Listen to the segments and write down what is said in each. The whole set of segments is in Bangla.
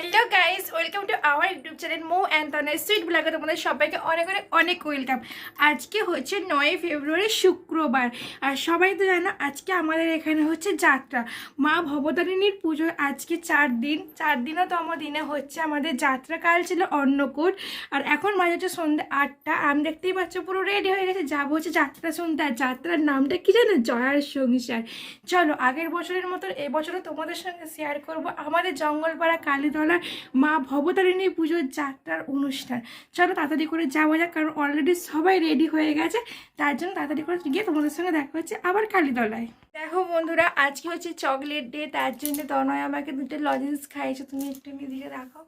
Hello guys welcome to our YouTube channel Mo অ্যান্টনের sweet ব্লগে তোমাদের সবাইকে অনেক অনেক অনেক ওয়েলকাম আজকে হচ্ছে নয় ফেব্রুয়ারি, শুক্রবার। আর সবাই তো জানো, আজকে আমাদের এখানে হচ্ছে যাত্রা। মা ভবতারিণীর পুজো আজকে চার দিন। চার দিনও তো আমার দিনে হচ্ছে আমাদের যাত্রা কাল ছিল অন্নকূট। আর এখন মাঝে হচ্ছে সন্ধ্যে আটটা। আমি দেখতেই পাচ্ছ, পুরো রেডি হয়ে গেছে। যাব হচ্ছে যাত্রা শুনতে। আর যাত্রার নামটা কী জানো? জয়ার সংসার। চলো, আগের বছরের মতো এবছরও তোমাদের সঙ্গে শেয়ার করব। আমাদের জঙ্গলপাড়া কালীতলার মা ভবতারিণী পুজোর যাত্রার অনুষ্ঠান। চলো তাড়াতাড়ি করে যাওয়া যাক, কারণ অলরেডি সবাই রেডি হয়ে গেছে। তার জন্য তাড়াতাড়ি করে গিয়ে তোমাদের সঙ্গে দেখা হচ্ছে আবার কালীতলায়। দেখো বন্ধুরা, আজকে হচ্ছে চকলেট ডে তার জন্য তনয় আমাকে দুটো লজেন্স খাইয়েছে। তুমি একটু দিকে রাখো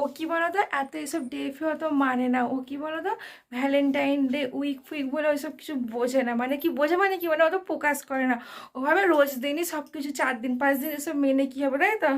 ও কি বলতো এত এসব ডে ফে অত মানে না। ও কি বলতো ভ্যালেন্টাইন ডে উইক ফুইক বলে ওইসব কিছু বোঝে না। মানে কি বোঝে মানে কি? মানে অত প্রকাশ করে না। ওভাবে রোজ দিনই সব কিছু চার দিন পাঁচ দিন এসব মেনে কি হবে তাই তো?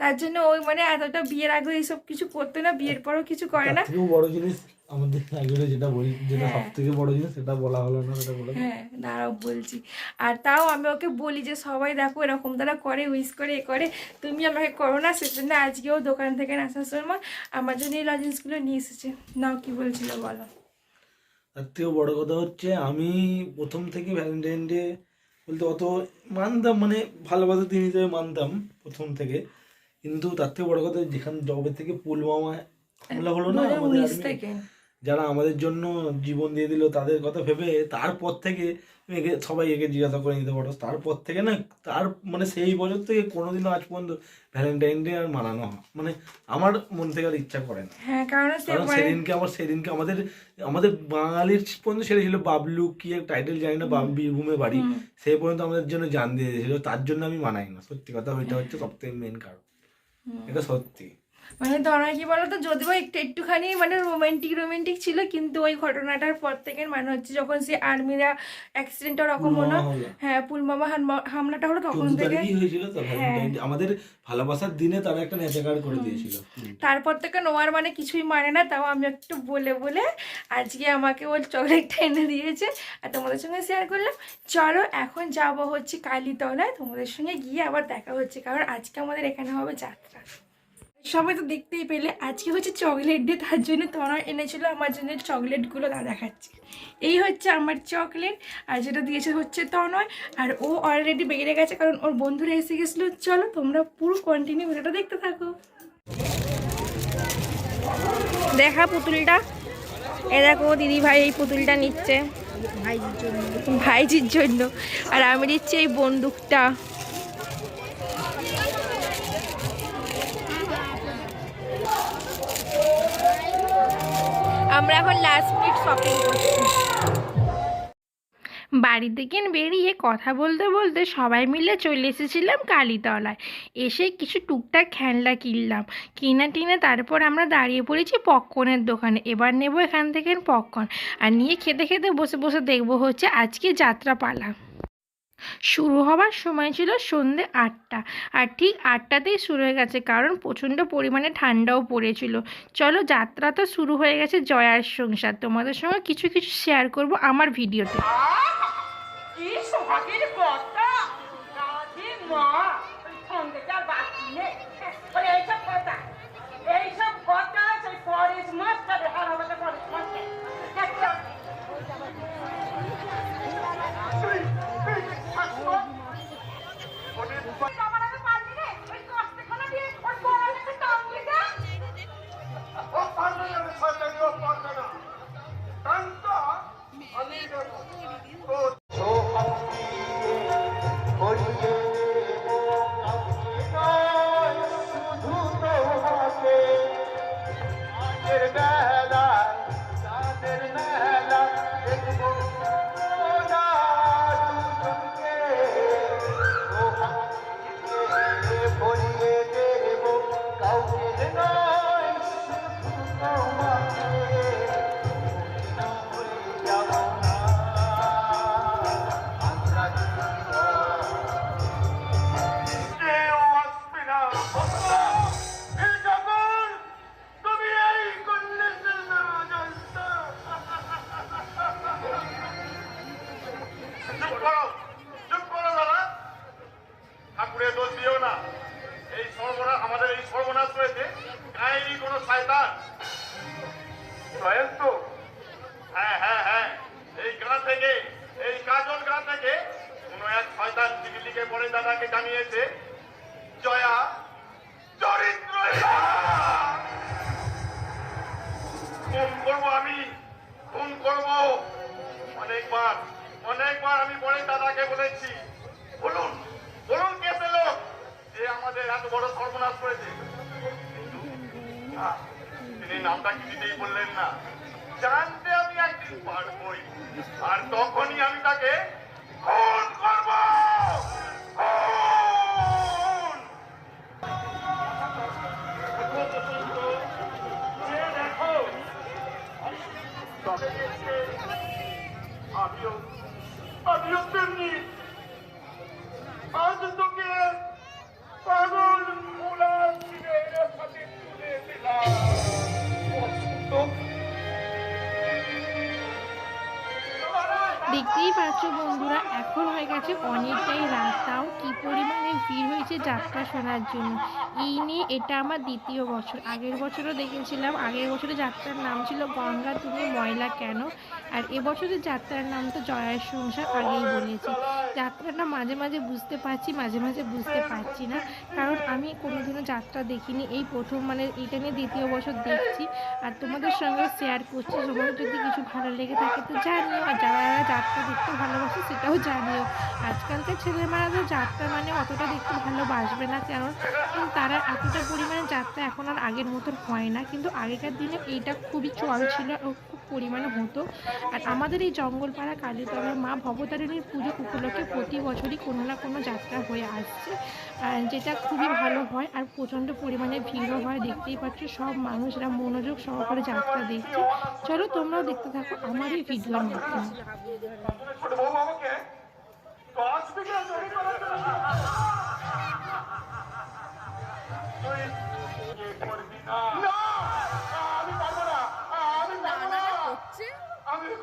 তার জন্য ওই মানে এতটা বিয়ের আগে এইসব কিছু করতে না বিয়ের পরও কিছু করে না। বড় জিনিস আমাদের আগে যেটা বলি যেটা হ্যাঁ। সব থেকে বড় জিনিস সেটা বলা হলো না সেটা বলে হ্যাঁ দাঁড়াও বলছি। আর তাও আমি ওকে বলি যে সবাই দেখো এরকম তারা করে উইস করে এ করে। তুমি আমাকে করো না সেজন্য আজকেও দোকান থেকে আসার সময় আমার জন্য এই লজেন্সগুলো নিয়ে এসেছে। নাও কি বলছিল বলো। তার থেকেও বড় কথা হচ্ছে আমি প্রথম থেকে ভ্যালেন্টাইন ডে বলতে অত মানতাম মানে ভালোবাসা দিন হিসেবে মানতাম প্রথম থেকে। কিন্তু তার থেকে বড় কথা যেখানে জবে থেকে পুলওয়ামা হামলা হলো না আমাদের যারা আমাদের জন্য জীবন দিয়ে দিল তাদের কথা ভেবে তারপর থেকে একে সবাই একে জিজ্ঞাসা করে নিতে পারো। তারপর থেকে না তার মানে সেই বছর থেকে কোনোদিনও আজ পর্যন্ত ভ্যালেন্টাইন ডে আর মানানো হয়। মানে আমার মন থেকে আর ইচ্ছা করে না। হ্যাঁ কারণ মানে সেদিনকে আমার সেদিনকে আমাদের আমাদের বাঙালির পর্যন্ত সেটা ছিল বাবলু কি এক টাইটেল জানি না বাব- বীরভূমে বাড়ি। সেই পর্যন্ত আমাদের জন্য জান দিয়ে দিয়েছিল। তার জন্য আমি মানাই না। সত্যি কথা ওইটা হচ্ছে সব থেকে মেন কারণ এটা সত্যি। মানে ধরা কি বলতো যদিও একটু একটুখানি মানে রোমান্টিক রোমান্টিক ছিল কিন্তু ওই ঘটনাটার পর থেকে মানে হচ্ছে যখন সে আর্মিরা অ্যাক্সিডেন্ট ওরকম হলো। হ্যাঁ পুলমামা হামলাটা হলো তখন থেকে। হ্যাঁ। আমাদের ভালোবাসার দিনে তারা একটা নেচাকার করে দিয়েছিল তারপর থেকে নোয়ার মানে কিছুই মানে না তাও আমি একটু বলে বলে আজকে আমাকে ওই চকলেটটা এনে দিয়েছে। আর তোমাদের সঙ্গে শেয়ার করলাম। চলো এখন যাব হচ্ছে কালীতলায়। তোমাদের সঙ্গে গিয়ে আবার দেখা হচ্ছে কারণ আজকে আমাদের এখানে হবে যাত্রা। সবাই তো দেখতেই পেলে। আজকে হচ্ছে চকলেট ডে তার জন্য তোরা এনেছিল আমার জন্য চকলেটগুলো দাদা খাচ্ছে। এই হচ্ছে আমার চকলেট আর যেটা দিয়েছে হচ্ছে তনয়। আর ও অলরেডি বেরিয়ে গেছে, কারণ ওর বন্ধুরা এসে গেছিল। চলো তোমরা পুরো কন্টিনিউ ভিডিওটা দেখতে থাকো। দেখা পুতুলটা। এ দেখো, দিদি ভাই এই পুতুলটা নিচ্ছে। ভাইজির জন্য। আর আমি দিচ্ছি এই বন্দুকটা। আমরা এখন লাস্ট মিনিট শপিং করছি। বাড়ি থেকে বেরিয়ে কথা বলতে বলতে সবাই মিলে চলে এসেছিলাম কালীতলায়। এসে কিছু টুকটাক খেলনা কিনলাম। কিনা টিনে তারপর আমরা দাঁড়িয়ে পড়েছি পপকর্নের দোকানে। এবার নেব এখান থেকে পপকর্ন আর নিয়ে খেতে খেতে বসে বসে দেখব হচ্ছে আজকে যাত্রা পালা শুরু হওয়ার সময় ছিল সন্ধে আটটা। আর ঠিক আটটাতেই শুরু হয়ে গেছে, কারণ প্রচণ্ড পরিমাণে ঠান্ডাও পড়েছিল। চলো যাত্রা তো শুরু হয়ে গেছে জয়ার সংসার। তোমাদের সঙ্গে কিছু কিছু শেয়ার করব আমার ভিডিওতে। কি সোহাগের কথা করো, চুপ করো দাদা। ঠাকুরের দোষ দিও না। এই সর্বনাশ, আমাদের এই সর্বনাশ রয়েছে কাহিনী কোনো শয়তান। জয়ন্ত? হ্যাঁ হ্যাঁ হ্যাঁ। এই গাঁ থেকে, এই কাজল গাঁ থেকে কোনো এক শয়তান চিকিলিকে পরে দাদাকে জানিয়েছে, জয়া চরিত্র ফোন করব আমি ফোন করব অনেকবার। অনেকবার আমি বলে, দাদাকে বলেছি। বলুন বলুন কেসে লোক? যে আমাদের এত বড় সর্বনাশ করেছে। তিনি নামটা কি দিতেই বললেন না। জানতে আমি একদিন পারবই, আর তখনই আমি তাকে খুন করব! আমিও আমিও তেমনি দেখতেই পাচ্ছ বন্ধুরা, এখন হয়ে গেছে অনেকটাই রাত তাও কি পরিমাণে ভিড় হয়েছে যাত্রা শোনার জন্য। এই নিয়ে এটা আমার দ্বিতীয় বছর। আগের বছরও দেখেছিলাম, আগের বছরে যাত্রার নাম ছিল গঙ্গা, তুমি ময়লা কেন? আর এবছরের যাত্রার নাম তো জয়ের সংসার, আগেই বলেছি। যাত্রাটা মাঝে মাঝে বুঝতে পারছি, মাঝে মাঝে বুঝতে পারছি না। কারণ আমি কোনোদিনও যাত্রা দেখিনি। এই প্রথম মানে এটা নিয়ে দ্বিতীয় বছর দেখছি। আর তোমাদের সঙ্গে শেয়ার করছি। তোমাদের যদি কিছু ভালো লেগে থাকে তো জানিও। আর যারা যারা যাত্রা দেখতে ভালোবাসে সেটাও জানিও আজকালকার ছেলেমেয়েরা তো যাত্রা মানে অতটা দেখতে ভালোবাসবে না, কারণ তারা এতটা পরিমাণে যাত্রা এখন আর আগের মতন হয় না। কিন্তু আগেকার দিনে এইটা খুবই চল ছিল পরিমাণে হতো। আর আমাদের এই জঙ্গলপাড়া কালীতলার মা ভবতারিণীর পুজো উপলক্ষে প্রতি বছরই কোনো না কোনো যাত্রা হয়ে আসছে। যেটা খুবই ভালো হয় আর প্রচণ্ড পরিমাণে ভিড়ও হয়। দেখতেই পাচ্ছ সব মানুষরা মনোযোগ সহকারে যাত্রা দেখছে। চলো তোমরাও দেখতে থাকো আমার এই ভিডিওর মাধ্যমে।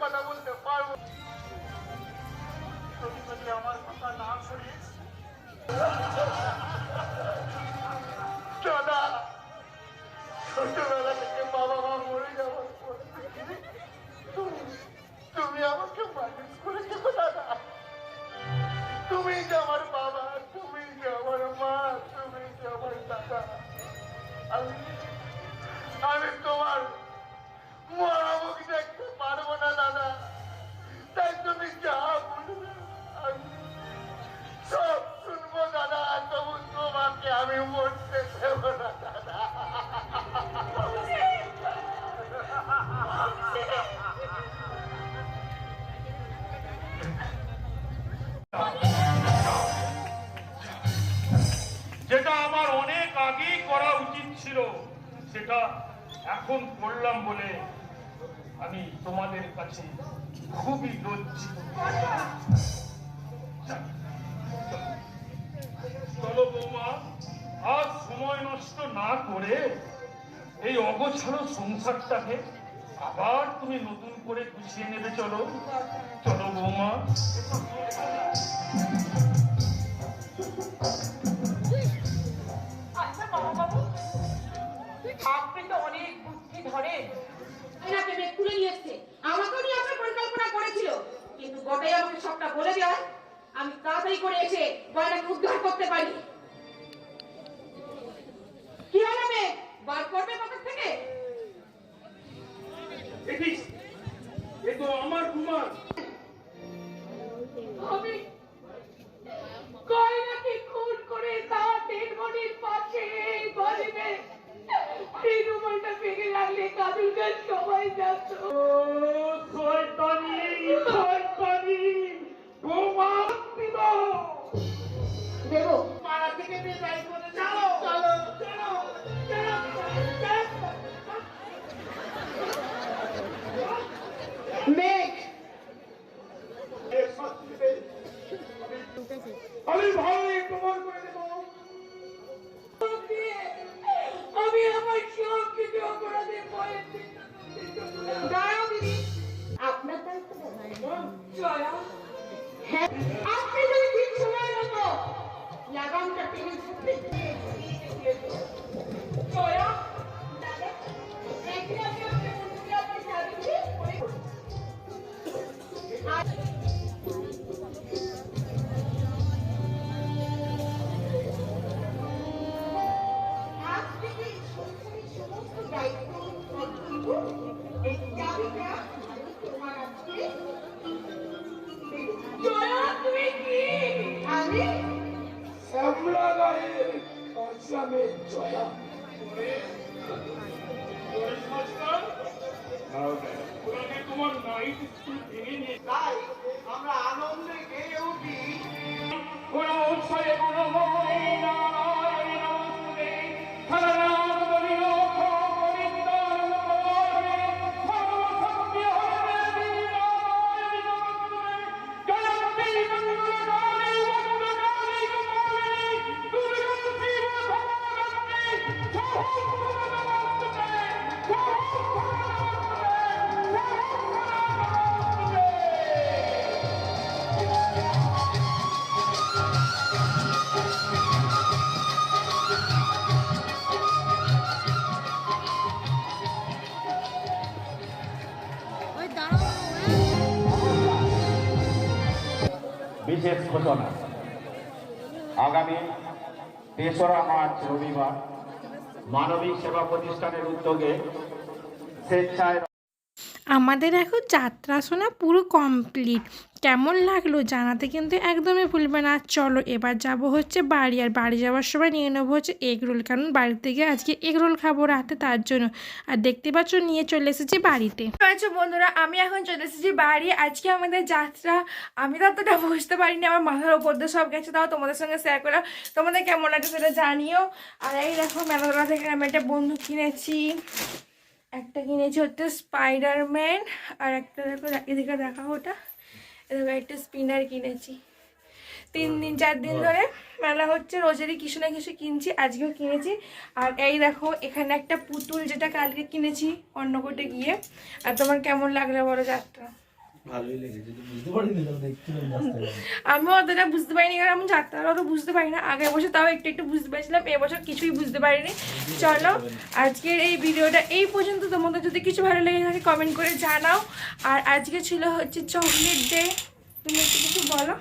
কথা বলতে পারব। আমার কথা না শুনিস দাদা, ছোটবেলা থেকে বাবা মা মরে যাওয়ার তুমি- আমাকে মানুষ করেছ দাদা। তুমি যে আমার বাবা, তুমি যে আমার মা, তুমি যে আমার দাদা। আমি ছিল, সেটা এখন করলাম বলে আমি তোমাদের কাছে খুবই লজ্জিত। চলো বৌমা আর সময় নষ্ট না করে এই অগোছালো সংসারটাকে আবার তুমি নতুন করে গুছিয়ে নেবে চলো। চলো বৌমা। আপনি অনেক বুদ্ধি ধরে। এনাকে মেয়ে তুলে নিয়েছে আমাকেও নিয়ে আসার পরিকল্পনা করেছিল। কিন্তু গোটাই আমাকে সবটা বলে দেওয়ায় আমি তাড়াতাড়ি করে এসে গয়নাকে উদ্ধার করতে পারি বিশেষ ঘোষণা আগামী তেসরা মার্চ রবিবার মানবিক সেবা প্রতিষ্ঠানের উদ্যোগে স্বেচ্ছায় আমাদের এখন যাত্রা শোনা পুরো কমপ্লিট কেমন লাগল জানাতে কিন্তু একদমই ভুলবে না। চলো এবার যাব হচ্ছে বাড়ি আর বাড়ি যাওয়ার সময় নিয়ে নেব হচ্ছে এগ রোল কারণ বাড়ি থেকে আজকে এগ রোল খাব রাতে তার জন্য। আর দেখতে পাচ্ছ নিয়ে চলে এসেছি বাড়িতে। বন্ধুরা, আমি এখন চলে এসেছি বাড়ি। আজকে আমাদের যাত্রা, আমি তো অতটা বুঝতে পারিনি আমার মাথার ওপর দিয়ে সব গেছে, তাও তোমাদের সঙ্গে শেয়ার করলাম। তোমাদের কেমন লাগছে সেটা জানিও। আর এই দেখো মেলাতলা থেকে আমি একটা বন্ধু কিনেছি। একটা কিনেছি হচ্ছে স্পাইডারম্যান আর একটা দেখো, এদিকে দেখা ওটা। এদিকে একটা স্পিনার কিনেছি। তিন দিন চার দিন ধরে মেলা হচ্ছে রোজেরই কিছু না কিছু কিনছি আজকেও কিনেছি। আর এই দেখো এখানে একটা পুতুল যেটা কালকে কিনেছি অন্নকোটে গিয়ে। আর তোমার কেমন লাগল বলো যাত্রা? আমিও অতটা বুঝতে পারিনি কারণ আমি যাত্রাটা অত বুঝতে পারি না। আগের বছর তাও একটু একটু বুঝতে পারছিলাম এবছর কিছুই বুঝতে পারিনি। চলো আজকের এই ভিডিওটা এই পর্যন্ত। তোমাদের যদি কিছু ভালো লেগে থাকে কমেন্ট করে জানাও। আর আজকে ছিল হচ্ছে চকলেট ডে। তুমি একটু কিছু বলো?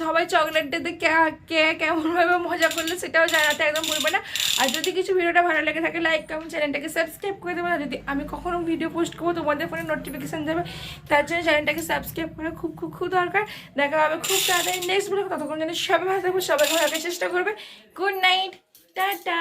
সবাই চকলেট ডেতে কে কে কেমনভাবে মজা করল সেটাও জানাতে একদম ভুলবে না। আর যদি কিছু ভিডিওটা ভালো লেগে থাকে লাইক কমেন্ট চ্যানেলটাকে সাবস্ক্রাইব করে দেবো আর যদি আমি কখনো ভিডিও পোস্ট করব, তোমাদের ফোনে নোটিফিকেশান যাবে, তার জন্য চ্যানেলটাকে সাবস্ক্রাইব করা খুব খুব খুব দরকার। দেখা হবে খুব তাড়াতাড়ি নেক্সট ব্লগ ততক্ষণ যেন সবাই ভালো থাকব, সবাই ভালো চেষ্টা করবে। Good night tata!